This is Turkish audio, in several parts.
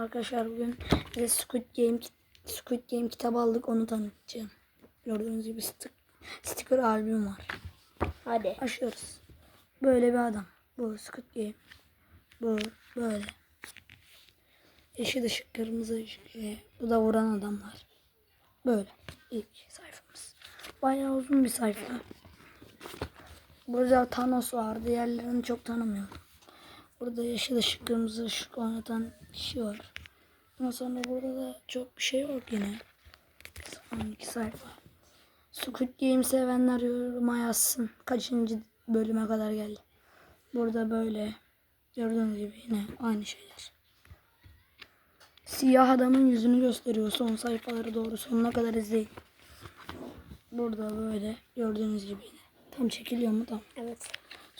Arkadaşlar bugün size Squid Game Squid Game kitabı aldık onu tanıtacağım. Gördüğünüz gibi stick, sticker albüm var. Hadi. Açıyoruz. Böyle bir adam. Bu Squid Game. Bu böyle. Yeşil ışık, kırmızı ışık. e, Bu da vuran adamlar. Böyle. İlk sayfamız. Bayağı uzun bir sayfa. Burada Thanos var. Diğerlerini çok tanımıyorum. Burada yeşil ışık, kırmızı ışık oynatan kişi var. Ondan sonra burada da çok bir şey yok yine. Son iki sayfa. Squid Game sevenler yoruma yazsın. Kaçıncı bölüme kadar geldi. Burada böyle gördüğünüz gibi yine aynı şeyler. Siyah adamın yüzünü gösteriyor son sayfaları doğru sonuna kadar izleyin. Burada böyle gördüğünüz gibi yine. Tam çekiliyor mu tam? Evet.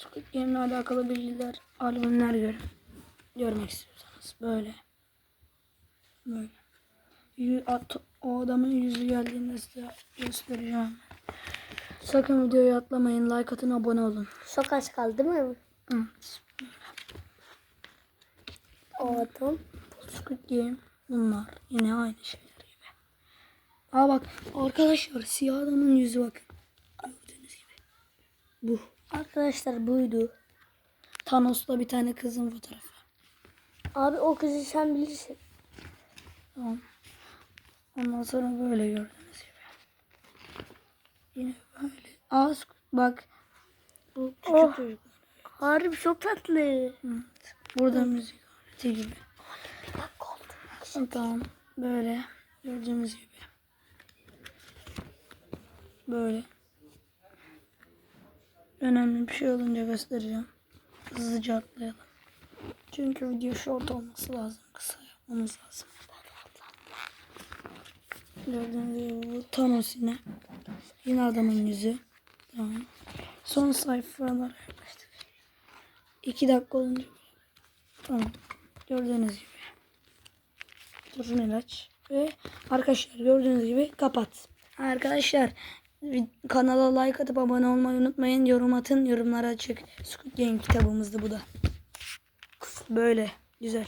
Squid Game'le alakalı bilgiler, albümler görün. Görmek istiyorsanız böyle. Böyle. At- o adamın yüzü geldiğinde size göstereceğim. Sakın videoyu atlamayın. Like atın, abone olun. Çok az kaldı değil mi? Evet. O adam. Squid Game bunlar. Yine aynı şeyler gibi. Aa bak arkadaşlar siyah adamın yüzü bakın. Gördüğünüz gibi. Bu. Arkadaşlar buydu. Thanos'la bir tane kızın fotoğrafı. Abi o kızı sen bilirsin. Tamam. Ondan sonra böyle gördüğünüz gibi. Yine böyle. Az bak. Bu küçük Oh. çocuk. Harbi çok tatlı. Evet. Burada müzik aleti gibi. Bir dakika oldu. Tamam. Böyle. Gördüğünüz gibi. Böyle. Önemli bir şey olunca göstereceğim. Hızlıca atlayalım. Çünkü video short olması lazım. Kısa yapmamız lazım. Gördüğünüz gibi bu Thanos yine. Yine adamın yüzü. Tamam. Son sayfalara yaklaştık. İki dakika olunca. Tamam. Gördüğünüz gibi. Durun ilaç. Ve arkadaşlar gördüğünüz gibi kapat. Arkadaşlar kanala like atıp abone olmayı unutmayın. Yorum atın. Yorumlara açık. Squid Game kitabımızdı bu da. Böyle. Güzel.